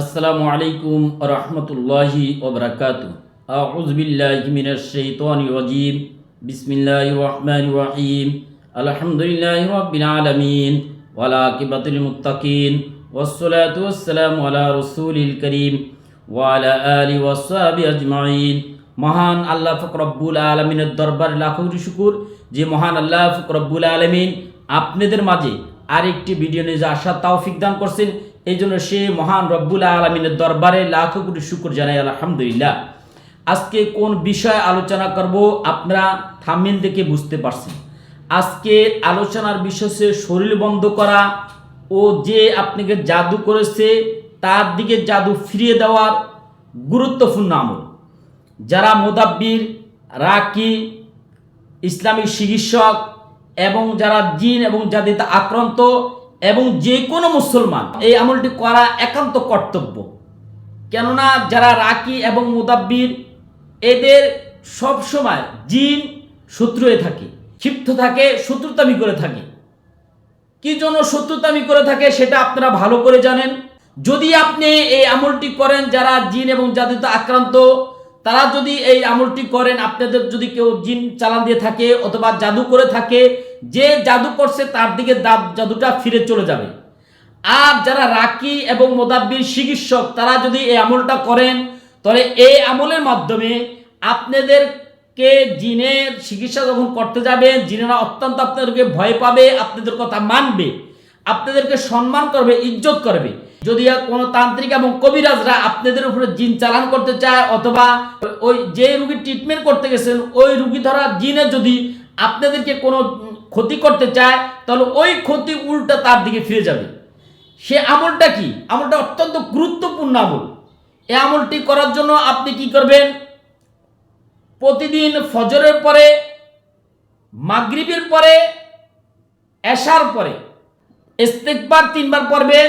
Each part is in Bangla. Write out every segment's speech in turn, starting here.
আসসালামু আলাইকুম রহমতুল্লাহি ওবরাকাত আউজবিল্লাহি মিনাশ শাইতানির রাজিম। বিসমিল্লাহির রহমানির রহিম। আলহামদুলিল্লাহি রাব্বিল আলামিন। ওয়ালা আকিবাতুল মুত্তাকিন। ওয়াসসালাতু ওয়াসসালামু আলা রাসূলিল করিম। ওয়ালা আলি ওয়াসহাবি আজমাইন। মহান আল্লাহ ফকরব্বুল আলমিনের দরবার লাখো শুকুর। যে মহান আল্লাহ ফকরব্বুল আলমিন আপনাদের মাঝে আরেকটি ভিডিও নিয়ে আসার তৌফিক দান করছেন এই জন্য সে মহান রব্বুল আলমিনের দরবারে লাখো কোটি শুকুর জানাই, আলহামদুলিল্লাহ। আজকে কোন বিষয়ে আলোচনা করব আপনারা থামিল দেখে বুঝতে পারছেন। আজকে আলোচনার বিষয় শরীর বন্ধ করা ও যে আপনাকে জাদু করেছে, তার দিকে জাদু ফিরিয়ে দেওয়ার গুরুত্বপূর্ণ আমল। যারা মোদাব্বির, রাকি, ইসলামিক চিকিৎসক এবং যারা জিন এবং জাতিতে আক্রান্ত এবং যে কোনো মুসলমান এই আমলটি করা একান্ত কর্তব্য। কেননা যারা রাকি এবং মুদাব্বির, এদের সব সময় জিন শত্রু হয়ে থাকে, ক্ষিপ্ত থাকে, শত্রুতামি করে থাকে। কি জন্য শত্রুতামি করে থাকে সেটা আপনারা ভালো করে জানেন। যদি আপনি এই আমলটি করেন, যারা জিন এবং জাদুতে আক্রান্ত তারা যদি এই আমলটি করেন, আপনাদের যদি কেউ জিন চালান দিয়ে থাকে অথবা জাদু করে থাকে, যে জাদু করছে তার দিকে দা- জাদুটা ফিরে চলে যাবে। আর যারা রাকি এবং মোদাব্বির চিকিৎসক, তারা যদি এই আমলটা করেন, তাহলে এই আমলের মাধ্যমে আপনাদেরকে জিনের চিকিৎসা যখন করতে যাবেন জিনেরা অত্যন্ত আপনাদেরকে ভয় পাবে, আপনাদের কথা মানবে, আপনাদেরকে সম্মান করবে, ইজ্জত করবে। যদি কোনো তান্ত্রিক এবং কবিরাজরা আপনাদের উপরে জিন চালান করতে চায়, অথবা ওই যে রুগীর ট্রিটমেন্ট করতে গেছেন, ওই রুগী ধরা জিনে যদি আপনাদেরকে কোনো ক্ষতি করতে চায়, তাহলে ওই ক্ষতি উল্টা তার দিকে ফিরে যাবে। সে আমলটা কি? আমলটা অত্যন্ত গুরুত্বপূর্ণ আমল। এই আমলটি করার জন্য আপনি কি করবেন? প্রতিদিন ফজরের পরে, মাগরিবের পরে, এশার পরে, ইস্তেকবার তিনবার পড়বেন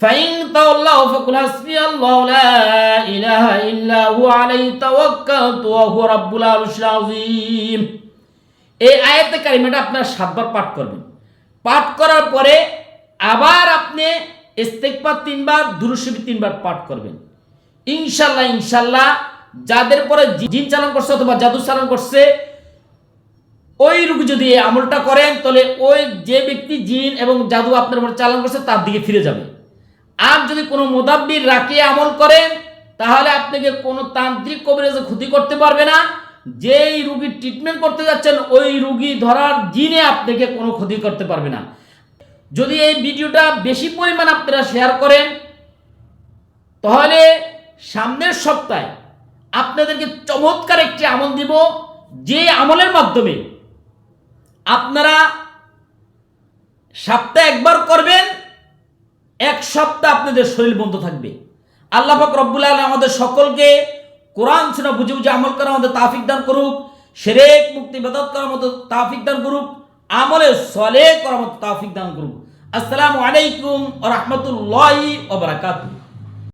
فإن تولوا فقل حسبي الله لا إله إلا هو عليه توكلت وهو رب العرش العظيم এই আয়াতে কারিমাটা আপনার সাতবার পাঠ করবেন পাঠ করার পরে আবার আপনি ইস্তেকবার তিনবার দুরুশিবি তিনবার পাঠ করবেন ইনশাল্লাহ ইনশাল্লাহ যাদের পরে জি- জিন চালান করছে অথবা জাদু চালান করছে ওই রোগী যদি এই আমলটা করেন তাহলে ওই যে ব্যক্তি জিন এবং জাদু আপনার উপর চালান করছে তার দিকে ফিরে যাবে আর যদি কোনো মোদাব্বির রাখিয়ে আমল করেন, তাহলে আপনাকে কোনো তান্ত্রিক কবিরাজে ক্ষতি করতে পারবে না। যেই রুগীর ট্রিটমেন্ট করতে যাচ্ছেন, ওই রুগী ধরার জিনে আপনাকে কোনো ক্ষতি করতে পারবে না। যদি এই ভিডিওটা বেশি পরিমাণ আপনারা শেয়ার করেন, তাহলে সামনের সপ্তাহে আপনাদেরকে চমৎকার একটি আমল দিব, যে আমলের মাধ্যমে আপনারা সপ্তাহে একবার করবেন এক সপ্তাহ আপনাদের শরীর বন্ধ থাকবে। আল্লাহ পাক রব্বুল আলম আমাদের সকলকে কোরআন শোনা বুঝে বুঝে আমল করা আমাদের তাফিক দান করুক, সেরেক মুক্তি বেদত করার মতো তাফিক দান করুক, আমলে সলে করার মতো তাফিক দান করুক। আসসালামু আলাইকুম রহমতুল্লাহ ওবরাকাতুহ